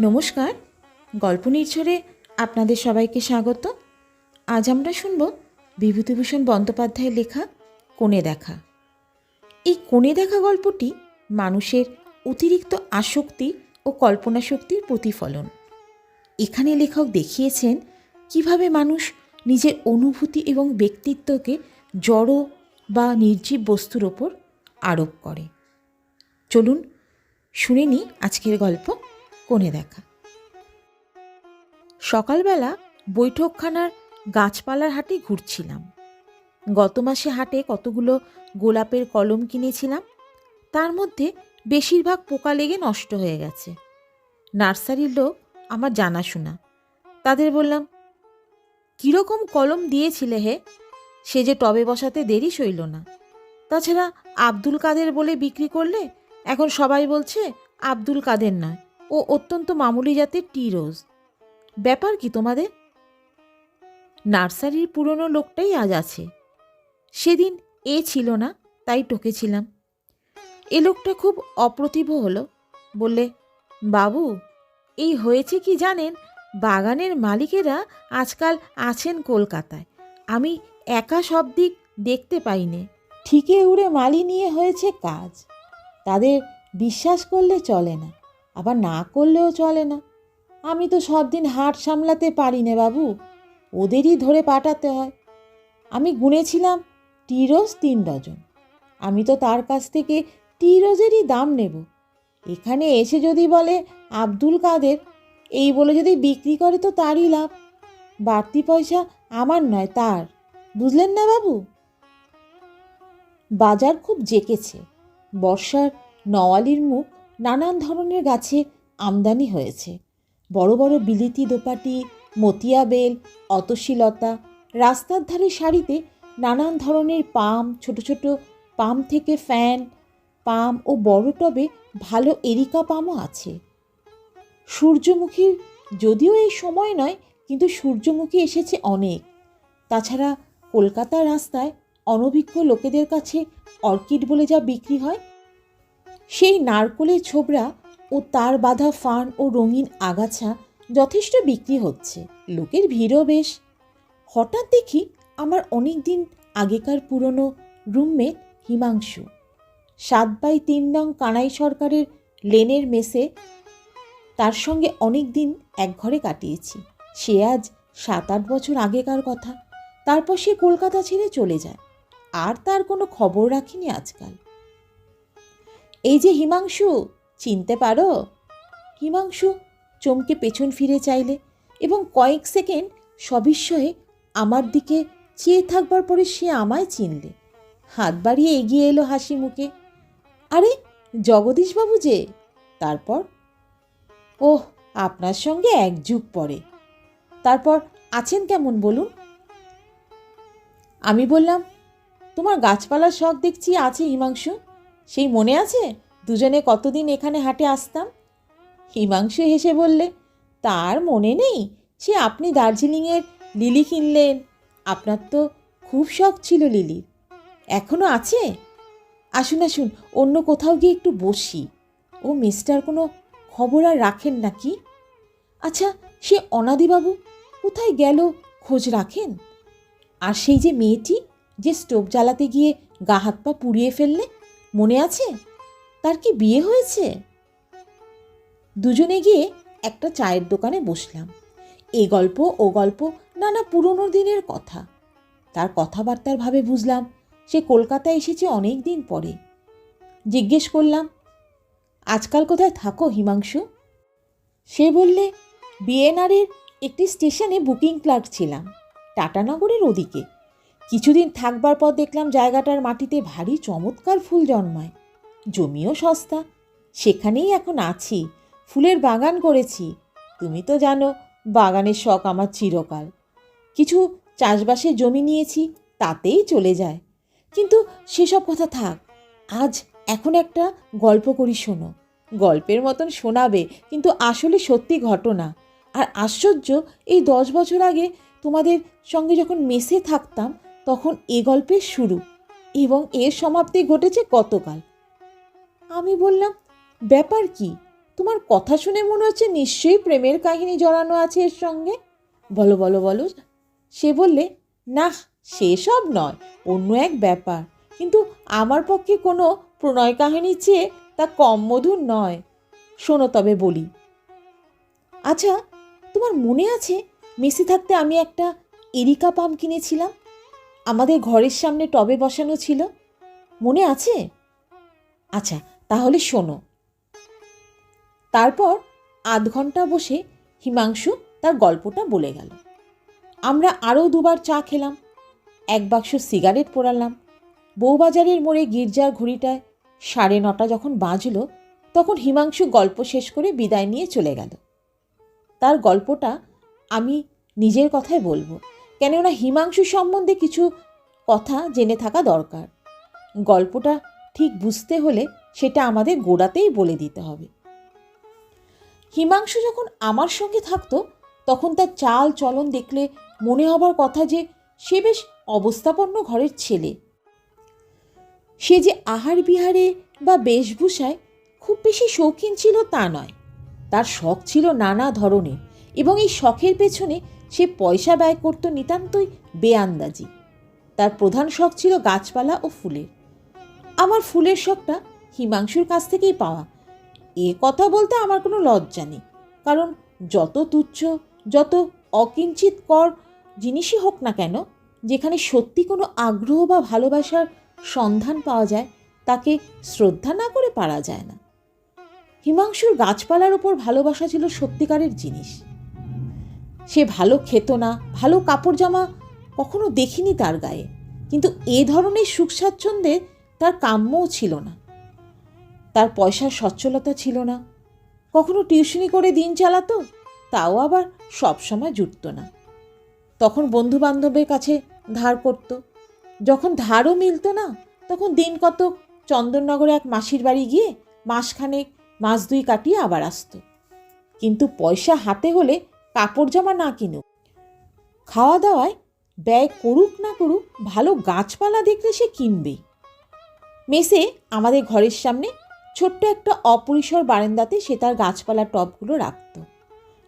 নমস্কার। গল্প নির্ঝরে আপনাদের সবাইকে স্বাগত। আজ আমরা শুনব বিভূতিভূষণ বন্দ্যোপাধ্যায়ের লেখা কোণে দেখা। এই কোণে দেখা গল্পটি মানুষের অতিরিক্ত আসক্তি ও কল্পনা শক্তির প্রতিফলন। এখানে লেখক দেখিয়েছেন কীভাবে মানুষ নিজের অনুভূতি এবং ব্যক্তিত্বকে জড় বা নির্জীব বস্তুর ওপর আরোপ করে। চলুন শুনে নিই আজকের গল্প। কোণে দেখা। সকালবেলা বৈঠকখানার গাছপালার হাটে ঘুরছিলাম। গত মাসে হাটে কতগুলো গোলাপের কলম কিনেছিলাম, তার মধ্যে বেশিরভাগ পোকা লেগে নষ্ট হয়ে গেছে। নার্সারির লোক আমার জানাশোনা, তাদের বললাম, কীরকম কলম দিয়েছিলে হে? সে যে টবে বসাতে দেরি সইল না। তাছাড়া আব্দুল কাদের বলে বিক্রি করলে এখন সবাই বলছে আব্দুল কাদের নয়। ও অত্যন্ত মামুলি জাতের টি রোজ। ব্যাপার কি তোমাদের? নার্সারির পুরনো লোকটাই আজ আছে। সেদিন এ ছিল না, তাই টকেছিলাম এ লোকটা খুব অপ্রতিভ হলো, বললে, বাবু, এই হয়েছে কি জানেন, বাগানের মালিকেরা আজকাল আছেন কলকাতায়। আমি একা সব দিক দেখতে পাইনে। ঠিকে উড়ে মালি নিয়ে হয়েছে কাজ। তাদের বিশ্বাস করলে চলে না। আবার না করলেও চলে না। আমি তো সব দিন হাট সামলাতে পারি না বাবু, ওদেরই ধরে পাঠাতে হয়। আমি গুনেছিলাম টিরোজ তিন ডজন। আমি তো তার কাছ থেকে টিরোজেরই দাম নেব। এখানে এসে যদি বলে আব্দুল কাদের, এই বলে যদি বিক্রি করে তো তারই লাভ। বাড়তি পয়সা আমার নয়, তার। বুঝলেন না বাবু? বাজার খুব জেকেছে। বর্ষার নওয়ালির মুখ নানান ধরনের গাছে আমদানি হয়েছে। বড় বড় বিলিতি দোপাটি, মতিয়া বেল অতশীলতা রাস্তার ধারে সারিতে নানান ধরনের পাম, ছোট ছোট পাম থেকে ফ্যান, পাম ও বড় টবে ভালো এরিকা পামও আছে। সূর্যমুখীর যদিও এই সময় নয়, কিন্তু সূর্যমুখী এসেছে অনেক। তাছাড়া কলকাতার রাস্তায় অনভিজ্ঞ লোকেদের কাছে অর্কিড বলে যা বিক্রি হয় সেই নারকোলের ছোবড়া ও তার বাঁধা ফার্ন ও রঙিন আগাছা যথেষ্ট বিক্রি হচ্ছে। লোকের ভিড়ও বেশ। হঠাৎ দেখি আমার অনেক দিন আগেকার পুরনো রুমমেট হিমাংশু। সাত বাই তিন নং কানাই সরকারের লেনের মেসে তার সঙ্গে অনেক দিন এক ঘরে কাটিয়েছি। সে আজ সাত আট বছর আগেকার কথা। তারপর সে কলকাতা ছেড়ে চলে যায়। আর তার কোনো খবর রাখিনি আজকাল। এই যে হিমাংশু, চিনতে পারো? হিমাংশু চমকে পেছন ফিরে চাইলে এবং কয়েক সেকেন্ড সবিস্ময়ে আমার দিকে চেয়ে থাকবার পরে সে আমায় চিনলে। হাত বাড়িয়ে এগিয়ে এলো হাসি মুখে। আরে জগদীশবাবু যে, তারপর? ওহ, আপনার সঙ্গে এক যুগ পরে। তারপর আছেন কেমন বলুন? আমি বললাম, তোমার গাছপালার শখ দেখছি আছে হিমাংশু? সেই মনে আছে? দুজনে কতদিন এখানে হাটে আসতাম? হিমাংশু হেসে বললে, তার মনে নেই? সে আপনি দার্জিলিংয়ের লিলি কিনলেন। আপনার তো খুব শখ ছিল লিলির। এখনও আছে? আসুন আসুন, অন্য কোথাও গিয়ে একটু বসি। ও মিস্টার কোনো খবর আর রাখেন নাকি? আচ্ছা সে অনাদিবাবু কোথায় গেল খোঁজ রাখেন? আর সেই যে মেয়েটি যে স্টোভ জ্বালাতে গিয়ে গা হাত পা পুড়িয়ে ফেললে মনে আছে? তার কি বিয়ে হয়েছে? দুজনে গিয়ে একটা চায়ের দোকানে বসলাম। এ গল্প, ও গল্প, নানা পুরনো দিনের কথা। তার কথাবার্তার ভাবে বুঝলাম, সে কলকাতায় এসেছে অনেক দিন পরে। জিজ্ঞেস করলাম, আজকাল কোথায় থাকো হিমাংশু? সে বললে, বিএনআরের একটি স্টেশনে বুকিং ক্লার্ক ছিলাম টাটানগরের ওদিকে। কিছুদিন থাকবার পর দেখলাম জায়গাটার মাটিতে ভারী চমৎকার ফুল জন্মায়। জমিও সস্তা। সেখানেই এখন আছি। ফুলের বাগান করেছি। তুমি তো জানো, বাগানের শখ আমার চিরকাল। কিছু চাষবাসের জমি নিয়েছি, তাতেই চলে যায়। কিন্তু সেসব কথা থাক, আজ এখন একটা গল্প করি শোনো। গল্পের মতন শোনাবে, কিন্তু আসলে সত্যি ঘটনা। আর আশ্চর্য, এই দশ বছর আগে তোমাদের সঙ্গে যখন মেসে থাকতাম তখন এ গল্পের শুরু এবং এর সমাপ্তি ঘটেছে গতকাল। আমি বললাম, ব্যাপার কি? তোমার কথা শুনে মনে হচ্ছে নিশ্চয়ই প্রেমের কাহিনী জড়ানো আছে এর সঙ্গে? বলো বলো বলো। সে বললে না সেসব নয়, অন্য এক ব্যাপার। কিন্তু আমার পক্ষে কোনো প্রণয় কাহিনীর চেয়ে তা কম মধুর নয়। শোনো তবে বলি। আচ্ছা তোমার মনে আছে, মেসে থাকতে আমি একটা এরিকা পাম কিনেছিলাম? আমাদের ঘরের সামনে টবে বসানো ছিল? মনে আছে? আচ্ছা তাহলে শোনো। তারপর আধ ঘণ্টা বসে হিমাংশু তার গল্পটা বলে গেল। আমরা আরও দুবার চা খেলাম, এক বাক্স সিগারেট পোড়ালাম। বউবাজারের মোড়ে গির্জার ঘড়িটায় সাড়ে নটা যখন বাজল, তখন হিমাংশু গল্প শেষ করে বিদায় নিয়ে চলে গেল। তার গল্পটা আমি নিজের কথাই বলব। কেননা হিমাংশু সম্বন্ধে কিছু কথা জেনে থাকা দরকার। গল্পটা ঠিক বুঝতে হলে সেটা আমাদের গোড়াতেই বলে দিতে হবে। হিমাংশু যখন আমার সঙ্গে থাকতো, তখন তার চাল চলন দেখলে মনে হবার কথা যে সে বেশ অবস্থাপন্ন ঘরের ছেলে। সে যে আহার বিহারে বা বেশভূষায় খুব বেশি শৌখিন ছিল তা নয়। তার শখ ছিল নানা ধরনের। এবং এই শখের পেছনে সে পয়সা ব্যয় করত নিতান্তই বেআন্দাজি। তার প্রধান শখ ছিল গাছপালা ও ফুলের। আমার ফুলের শখটা হিমাংশুর কাছ থেকেই পাওয়া। এ কথা বলতে আমার কোনো লজ্জা নেই, কারণ যত তুচ্ছ, যত অকিঞ্চিত কর জিনিসই হোক না কেন, যেখানে সত্যি কোনো আগ্রহ বা ভালোবাসার সন্ধান পাওয়া যায়, তাকে শ্রদ্ধা না করে পারা যায় না। হিমাংশুর গাছপালার ওপর ভালোবাসা ছিল সত্যিকারের জিনিস। সে ভালো খেত না, ভালো কাপড় জামা কখনো দেখিনি তার গায়ে। কিন্তু এ ধরনের সুখ স্বাচ্ছন্দ্যে তার কাম্যও ছিল না। তার পয়সার সচ্ছলতা ছিল না। কখনো টিউশনি করে দিন চালাতো, তাও আবার সবসময় জুটত না। তখন বন্ধু বান্ধবের কাছে ধার করত। যখন ধারও মিলত না, তখন দিন কত চন্দননগরে এক মাসির বাড়ি গিয়ে মাসখানেক, মাস দুই কাটিয়ে আবার আসতো। কিন্তু পয়সা হাতে হলে কাপড় জামা না কিনুক। খাওয়া দাওয়ায় ব্যয় করুক না করুক, ভালো গাছপালা দেখলে সে কিনবেই মেসে আমাদের ঘরের সামনে ছোট্ট একটা অপরিসর বারান্দাতে সে তার গাছপালা টবগুলো রাখত।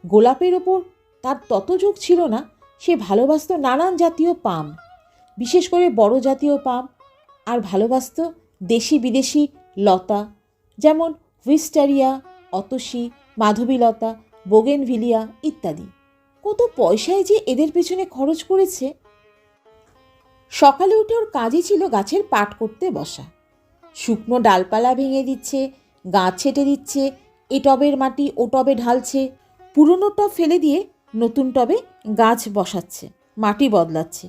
গোলাপের ওপর তার তত ঝোঁক ছিল না, সে ভালোবাসত নানান জাতীয় পাম, বিশেষ করে বড় জাতীয় পাম, আর ভালোবাসত দেশি বিদেশি লতা, যেমন হুইস্টারিয়া অতসী, মাধবীলতা বোগেনভিলিয়া ইত্যাদি। কত পয়সায় যে এদের পেছনে খরচ করেছে। সকালে উঠে ওর কাজই ছিল গাছের পাট করতে বসা। শুকনো ডালপালা ভেঙে দিচ্ছে, গাছ ছেটে দিচ্ছে, এ টবের মাটি ও টবে ঢালছে, পুরনো টব ফেলে দিয়ে নতুন টবে গাছ বসাচ্ছে, মাটি বদলাচ্ছে।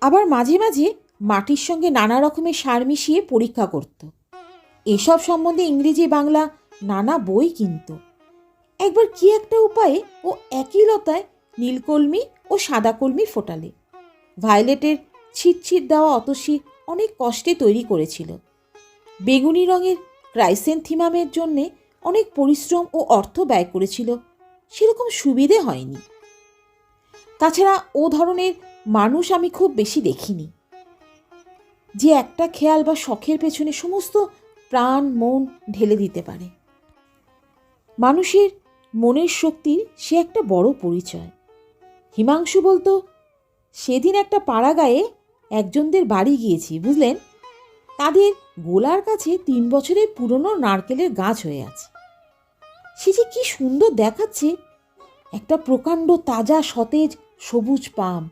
আবার মাঝে মাঝে মাটির সঙ্গে নানা রকমের সার মিশিয়ে পরীক্ষা করত। এসব সম্বন্ধে ইংরেজি বাংলা নানা বই কিনত। একবার কি একটা উপায়ে ও একই লতায় নীলকলমি ও সাদা কলমি ফোটালে। ভায়োলেটের ছিটছিট দেওয়া অতসী অনেক কষ্টে তৈরি করেছিল। বেগুনি রঙের ক্রাইসেন্থিমামের জন্যে অনেক পরিশ্রম ও অর্থ ব্যয় করেছিল, সেরকম সুবিধে হয়নি। তাছাড়া ও ধরনের মানুষ আমি খুব বেশি দেখিনি। যে একটা খেয়াল বা শখের পেছনে সমস্ত প্রাণ, মন ঢেলে দিতে পারে। মানুষের মনের শক্তির সে একটা বড় পরিচয়। হিমাংশু বলতো, সেদিন একটা পাড়া গায়ে একজনদের বাড়ি গিয়েছি, বুঝলেন? তাদের গোলার কাছে তিন বছরের পুরনো নারকেলের গাছ হয়ে আছে। সে যে কি সুন্দর দেখাচ্ছে, একটা প্রকাণ্ড তাজা সতেজ সবুজ পাম।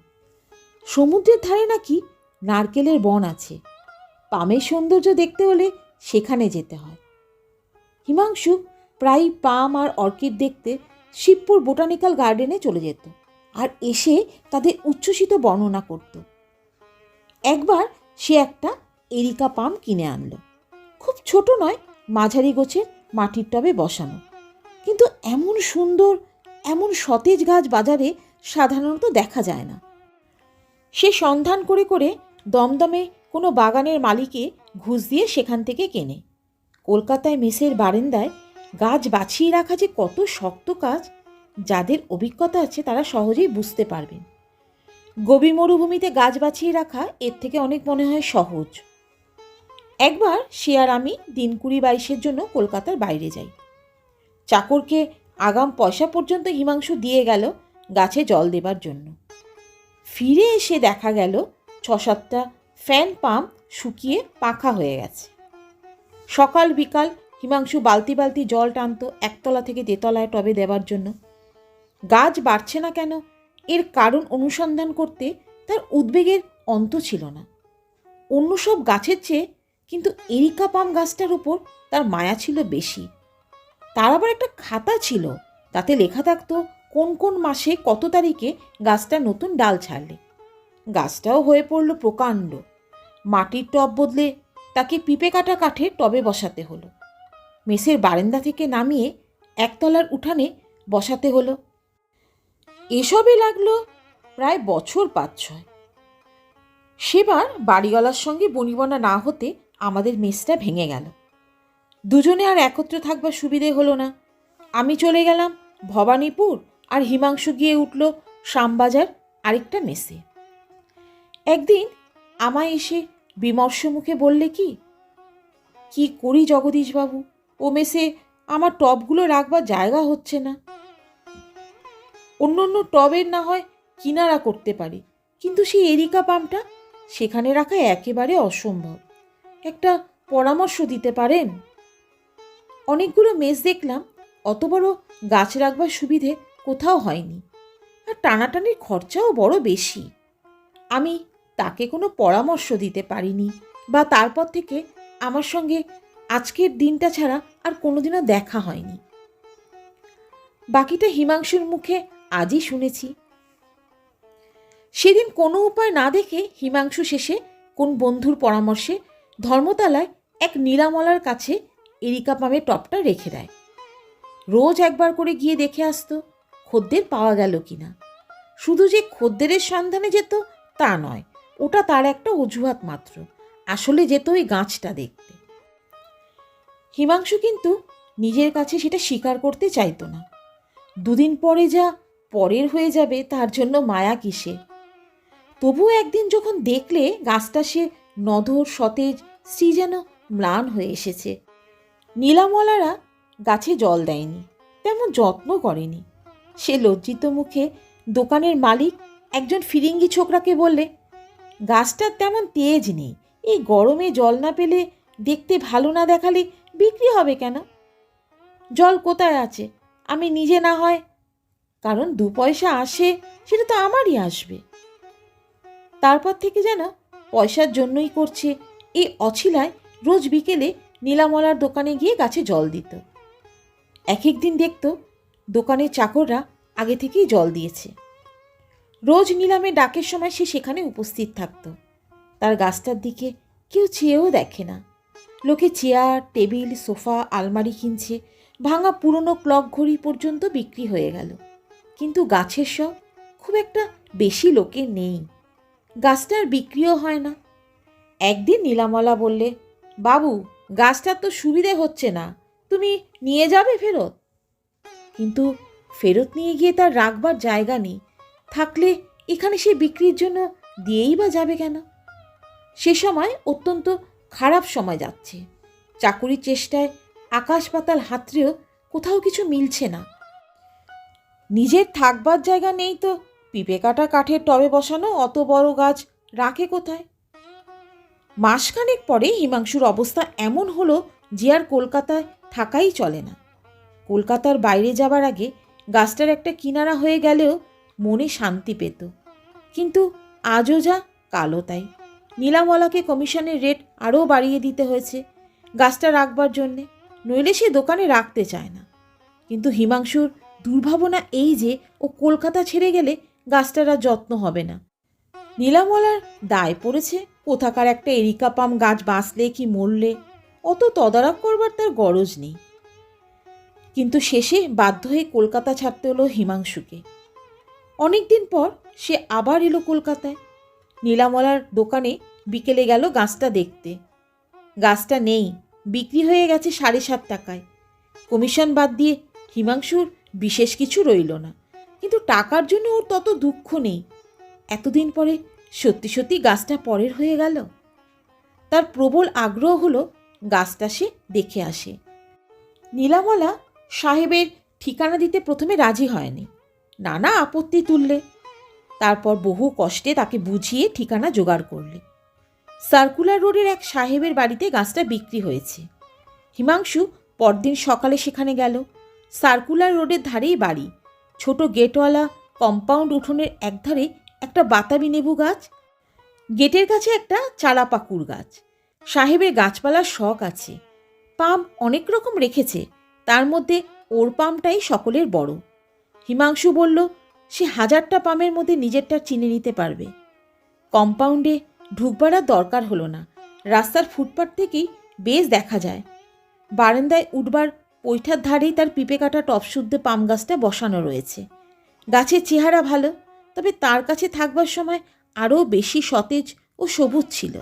সমুদ্রের ধারে নাকি নারকেলের বন আছে। পামের সৌন্দর্য দেখতে হলে সেখানে যেতে হয়। হিমাংশু প্রায় পাম আর অর্কিড দেখতে শিবপুর বোটানিক্যাল গার্ডেনে চলে যেত আর এসে তাদের উচ্ছ্বসিত বর্ণনা করত। একবার সে একটা এরিকা পাম কিনে আনলো। খুব ছোট নয়, মাঝারি গোছের, মাটির টবে বসানো। কিন্তু এমন সুন্দর, এমন সতেজ গাছ বাজারে সাধারণত দেখা যায় না। সে সন্ধান করে করে দমদমে কোনো বাগানের মালিকে ঘুষ দিয়ে সেখান থেকে কেনে। কলকাতায় মেসের বারান্দায় গাছ বাছিয়ে রাখা যে কত শক্ত কাজ, যাদের অভিজ্ঞতা আছে তারা সহজেই বুঝতে পারবেন। গভীর মরুভূমিতে গাছ বাছিয়ে রাখা এর থেকে অনেক মনে হয় সহজ। একবার সে আর আমি দিন কুড়ি বাইশের জন্য কলকাতার বাইরে যাই। চাকরকে আগাম পয়সা পর্যন্ত হিমাংশু দিয়ে গেল গাছে জল দেবার জন্য। ফিরে এসে দেখা গেল ছ সাতটা ফ্যান পাম্প শুকিয়ে পাখা হয়ে গেছে। সকাল বিকাল হিমাংশু বালতি বালতি জল টানতো একতলা থেকে তেতলায় টবে দেবার জন্য। গাছ বাড়ছে না কেন? এর কারণ অনুসন্ধান করতে তার উদ্বেগের অন্ত ছিল না। অন্য সব গাছের চেয়ে কিন্তু এরিকা পাম গাছটার উপর তার মায়া ছিল বেশি। তার আবার একটা খাতা ছিল, তাতে লেখা থাকতো কোন কোন মাসে কত তারিখে গাছটা নতুন ডাল ছাড়লে। গাছটাও হয়ে পড়ল প্রকাণ্ড। মাটির টব বদলে তাকে পিপে কাটা কাঠে টবে বসাতে হলো। মেসের বারান্দা থেকে নামিয়ে একতলার উঠানে বসাতে হলো। এসবে লাগল প্রায় বছর পাঁচ ছয়। সেবার বাড়িওয়ালার সঙ্গে বনিবনা না হতে আমাদের মেসটা ভেঙে গেল। দুজনে আর একত্র থাকবার সুবিধে হলো না। আমি চলে গেলাম ভবানীপুর আর হিমাংশু গিয়ে উঠল শ্যামবাজার আরেকটা মেসে। একদিন আমায় এসে বিমর্ষ মুখে বললে কি কি করি জগদীশবাবু? ও মেসে আমার টবগুলো রাখবার জায়গা হচ্ছে না। অন্য অন্য টবের না হয় কিনারা করতে পারি, কিন্তু সেই এরিকা পাম্পটা সেখানে রাখা একেবারে অসম্ভব। একটা পরামর্শ দিতে পারেন? অনেকগুলো মেস দেখলাম, অত বড় গাছ রাখবার সুবিধে কোথাও হয়নি, আর টানাটানির খরচাও বড় বেশি। আমি তাকে কোনো পরামর্শ দিতে পারিনি, বা তারপর থেকে আমার সঙ্গে আজকের দিনটা ছাড়া আর কোনোদিনও দেখা হয়নি। বাকিটা হিমাংশুর মুখে আজই শুনেছি। সেদিন কোনো উপায় না দেখে হিমাংশু শেষে কোন বন্ধুর পরামর্শে ধর্মতলায় এক নীলামলার কাছে এরিকা পামের টপটা রেখে দেয়। রোজ একবার করে গিয়ে দেখে আসতো, খদ্দের পাওয়া গেল কিনা। শুধু যে খদ্দেরের সন্ধানে যেত তা নয়, ওটা তার একটা অজুহাত মাত্র। আসলে যেত ওই গাছটা দেখতে। হিমাংশু কিন্তু নিজের কাছে সেটা স্বীকার করতে চাইতো না। দুদিন পরে যা পরের হয়ে যাবে তার জন্য মায়া কিসে তবুও একদিন যখন দেখলে গাছটা সে নধর, সতেজ শ্রী যেন ম্লান হয়ে এসেছে। নীলামলারা গাছে জল দেয়নি, তেমন যত্ন করেনি। সে লজ্জিত মুখে দোকানের মালিক একজন ফিরিঙ্গি ছোকরাকে বললে, গাছটার তেমন তেজ নেই, এই গরমে জল না পেলে দেখতে ভালো না দেখালে বিক্রি হবে কেন? জল কোথায় আছে? আমি নিজে না হয়, কারণ দু পয়সা আসে, সেটা তো আমারই আসবে। তারপর থেকে যেন পয়সার জন্যই করছে, এই অছিলায় রোজ বিকেলে নীলামলার দোকানে গিয়ে গাছে জল দিত। এক এক দিন দেখত, দোকানের চাকররা আগে থেকেই জল দিয়েছে। রোজ নিলামে ডাকের সময় সে সেখানে উপস্থিত থাকত। তার গাছটার দিকে কেউ চেয়েও দেখে না। লোকে চেয়ার, টেবিল, সোফা, আলমারি কিনছে, ভাঙা পুরনো ক্লক ঘড়ি পর্যন্ত বিক্রি হয়ে গেল। কিন্তু গাছের সব খুব একটা বেশি লোকে নেই। গাছটার বিক্রিও হয় না। একদিন নীলামলা বললে, বাবু, গাছটার তো সুবিধে হচ্ছে না, তুমি নিয়ে যাবে ফেরত? কিন্তু ফেরত নিয়ে গিয়ে তার রাখবার জায়গা নেই। থাকলে এখানে সে বিক্রির জন্য দিয়েই বা যাবে কেন? সে সময় অত্যন্ত খারাপ সময় যাচ্ছে। চাকুরির চেষ্টায় আকাশ পাতাল হাতড়েও কোথাও কিছু মিলছে না। নিজের থাকবার জায়গা নেই তো পিঁপে কাটা কাঠের টবে বসানো অত বড় গাছ রাখে কোথায়? মাসখানেক পরে হিমাংশুর অবস্থা এমন হলো যে আর কলকাতায় থাকাই চলে না। কলকাতার বাইরে যাবার আগে গাছটার একটা কিনারা হয়ে গেলেও মনে শান্তি পেত। কিন্তু আজও যা কালো তাই। নীলামলাকে কমিশনের রেট আরও বাড়িয়ে দিতে হয়েছে। গাছটা রাখবার জন্যে। নইলে সে দোকানে রাখতে চায় না। কিন্তু হিমাংশুর দুর্ভাবনা এই যে, ও কলকাতা ছেড়ে গেলে গাছটার আর যত্ন হবে না। নীলামলার দায় পড়েছে কোথাকার একটা এরিকা পাম গাছ বাঁচলে কি মরলে। অত তদারক করবার তার গরজ নেই। কিন্তু শেষে বাধ্য হয়ে কলকাতা ছাড়তে হলো হিমাংশুকে। অনেক দিন পর সে আবার এলো কলকাতায়। নীলামলার দোকানে বিকেলে গেল গাছটা দেখতে। গাছটা নেই, বিক্রি হয়ে গেছে সাড়ে সাত টাকায়। কমিশন বাদ দিয়ে হিমাংশুর বিশেষ কিছু রইল না। কিন্তু টাকার জন্য ওর তত দুঃখ নেই। এতদিন পরে সত্যি সত্যি গাছটা পরের হয়ে গেল। তার প্রবল আগ্রহ হলো গাছটা সে দেখে আসে। নীলামলা সাহেবের ঠিকানা দিতে প্রথমে রাজি হয়নি। নানা আপত্তি তুললে তারপর বহু কষ্টে তাকে বুঝিয়ে ঠিকানা জোগাড় করলে। সার্কুলার রোডের এক সাহেবের বাড়িতে গাছটা বিক্রি হয়েছে। হিমাংশু পরদিন সকালে সেখানে গেল। সার্কুলার রোডের ধারেই বাড়ি। ছোট গেটওয়ালা কম্পাউন্ড উঠোনের একধারে একটা বাতাবি লেবু গাছ, গেটের কাছে একটা চালাপাকুর গাছ। সাহেবের গাছপালার শখ আছে। পাম অনেক রকম রেখেছে, তার মধ্যে ওর পামটাই সকলের বড়। হিমাংশু বলল সে হাজারটা পামের মধ্যে নিজেরটা চিনে নিতে পারবে। কম্পাউন্ডে ঢুকবার আর দরকার হলো না। রাস্তার ফুটপাথ থেকেই বেশ দেখা যায়। বারান্দায় উঠবার পৈঠার ধারেই তার পিপে কাটা টপশুদ্ধ পাম গাছটা বসানো রয়েছে। গাছের চেহারা ভালো, তবে তার কাছে থাকবার সময় আরও বেশি সতেজ ও সবুজ ছিল।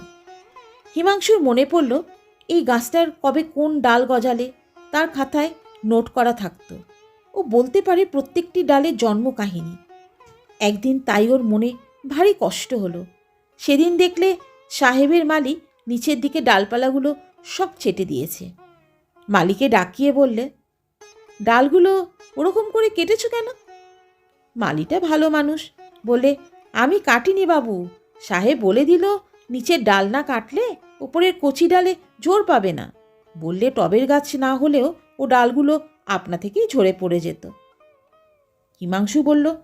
হিমাংশুর মনে পড়ল, এই গাছটার কবে কোন ডাল গজালে, তার খাতায় নোট করা থাকতো। ও বলতে পারে প্রত্যেকটি ডালের জন্ম কাহিনী একদিন তাই ওর মনে ভারী কষ্ট হলো। সেদিন দেখলে সাহেবের মালিক নিচের দিকে ডালপালাগুলো সব চেটে দিয়েছে। মালিকে ডাকিয়ে বললে, ডালগুলো ওরকম করে কেটেছ কেন? মালিটা ভালো মানুষ। বলে আমি কাটিনি বাবু। সাহেব বলে দিল, নিচের ডাল না কাটলে ওপরের কচি ডালে জোর পাবে না। বললে, টবের গাছ না হলেও ও ডালগুলো আপনা থেকেই ঝরে পড়ে যেত। হিমাংশু বলল,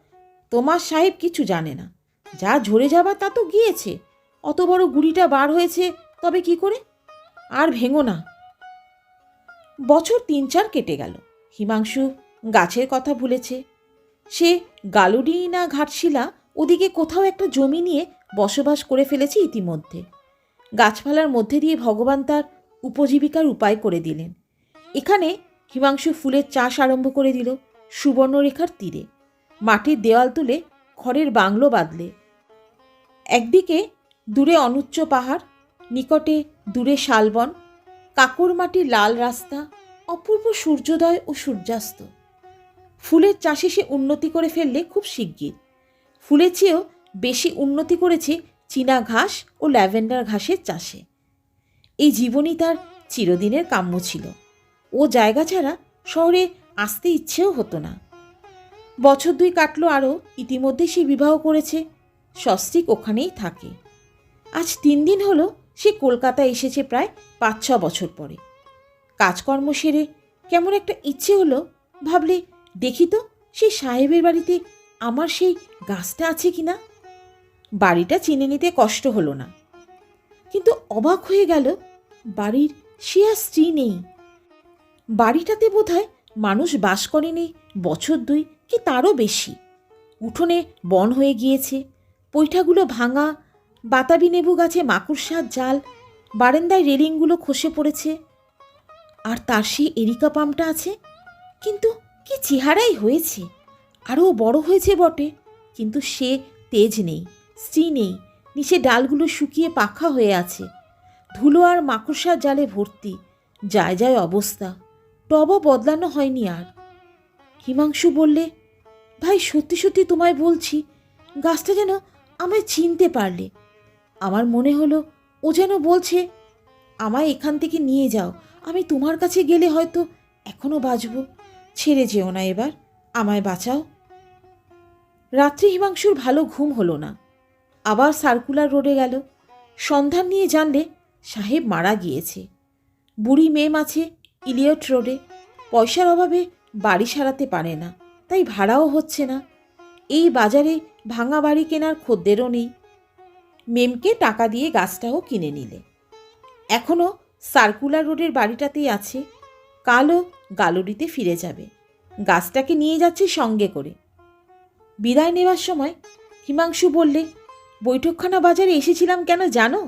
তোমার সাহেব কিছু জানে না। যা ঝরে যাবার তা তো গিয়েছে। অত বড় গুড়িটা বার হয়েছে, তবে কি করে? আর ভেঙো না। বছর তিন চার কেটে গেল। হিমাংশু গাছের কথা ভুলেছে। সে গালুডি না ঘাটশিলা ওদিকে কোথাও একটা জমি নিয়ে বসবাস করে ফেলেছে ইতিমধ্যে। গাছপালার মধ্যে দিয়ে ভগবান তার উপজীবিকার উপায় করে দিলেন। এখানে হিমাংশু ফুলের চাষ আরম্ভ করে দিল সুবর্ণরেখার তীরে। মাটির দেওয়াল তুলে খড়ের বাংলো বাঁধলে। একদিকে দূরে অনুচ্চ পাহাড়, নিকটে দূরে শালবন, কাকর মাটির লাল রাস্তা, অপূর্ব সূর্যোদয় ও সূর্যাস্ত। ফুলের চাষে সে উন্নতি করে ফেললে খুব শিগগির। ফুলের চেয়েও বেশি উন্নতি করেছে চীনা ঘাস ও ল্যাভেন্ডার ঘাসের চাষে। এই জীবনই তার চিরদিনের কাম্য ছিল। ও জায়গা ছাড়া শহরে আসতে ইচ্ছেও হতো না। বছর দুই কাটলো আরও ইতিমধ্যে সে বিবাহ করেছে। সস্ত্রিক ওখানেই থাকে। আজ তিন দিন হলো, সে কলকাতা এসেছে প্রায় পাঁচ ছ বছর পরে। কাজকর্ম সেরে কেমন একটা ইচ্ছে হলো, ভাবলে দেখি তো সেই সাহেবের বাড়িতে আমার সেই গাছটা আছে কি না? বাড়িটা চিনে নিতে কষ্ট হলো না। কিন্তু অবাক হয়ে গেল, বাড়ির সে আর স্ত্রী নেই। বাড়িটাতে বোধহয় মানুষ বাস করেনি, বছর দুই কি তারও বেশি। উঠোনে বন হয়ে গিয়েছে, পৈঠাগুলো ভাঙা, বাতাবি নেবু গাছে মাকুড়সার জাল, বারান্দায় রেলিংগুলো খসে পড়েছে। আর তার সেই এরিকা পাম্পটা আছে, কিন্তু কি চেহারাই হয়েছে। আরও বড় হয়েছে বটে, কিন্তু সে তেজ নেই, স্ত্রী নেই, নিচে ডালগুলো শুকিয়ে পাখা হয়ে আছে। ধুলো আর মাকড়সার জালে ভর্তি, যায় যায় অবস্থা। টবও বদলানো হয়নি আর। হিমাংশু বললে, ভাই, সত্যি সত্যি তোমায় বলছি, গাছটা যেন আমায় চিনতে পারলে। আমার মনে হলো ও যেন বলছে, আমায় এখান থেকে নিয়ে যাও, আমি তোমার কাছে গেলে হয়তো এখনও বাঁচব। ছেড়ে যেও না এবার, আমায় বাঁচাও। রাত্রি হিমাংশুর ভালো ঘুম হলো না। আবার সার্কুলার রোডে গেল। সন্ধান নিয়ে জানলে সাহেব মারা গিয়েছে। বুড়ি মেম আছে ইলিয়ট রোডে পয়সার অভাবে বাড়ি সারাতে পারে না, তাই ভাড়াও হচ্ছে না। এই বাজারে ভাঙা বাড়ি কেনার খদ্দেরও নেই। মেমকে টাকা দিয়ে গাছটাও কিনে নিলে। এখনও সার্কুলার রোডের বাড়িটাতেই আছে, কালও গালুডিতে ফিরে যাবে। গাছটাকে নিয়ে যাচ্ছে সঙ্গে করে। বিদায় নেওয়ার সময় হিমাংশু বললে, বৈঠকখানা বাজারে এসেছিলাম কেন জানো?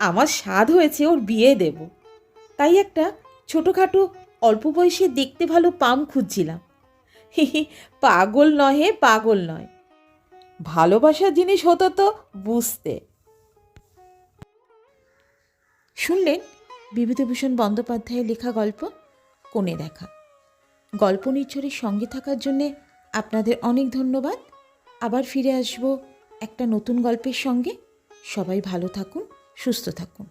আমার স্বাদ হয়েছে ওর বিয়ে দেব। তাই একটা ছোটোখাটো, অল্প বয়সে দেখতে ভালো পাম খুঁজছিলাম। পাগল নহে, পাগল নয়। ভালোবাসার জিনিস হতো তো বুঝতে। শুনলেন বিভূতিভূষণ বন্দ্যোপাধ্যায়ের লেখা গল্প? কোণে দেখা। গল্প নিচ্ছরের সঙ্গে থাকার জন্যে আপনাদের অনেক ধন্যবাদ। আবার ফিরে আসব একটা নতুন গল্পের সঙ্গে। সবাই ভালো থাকুন, সুস্থ থাকুন।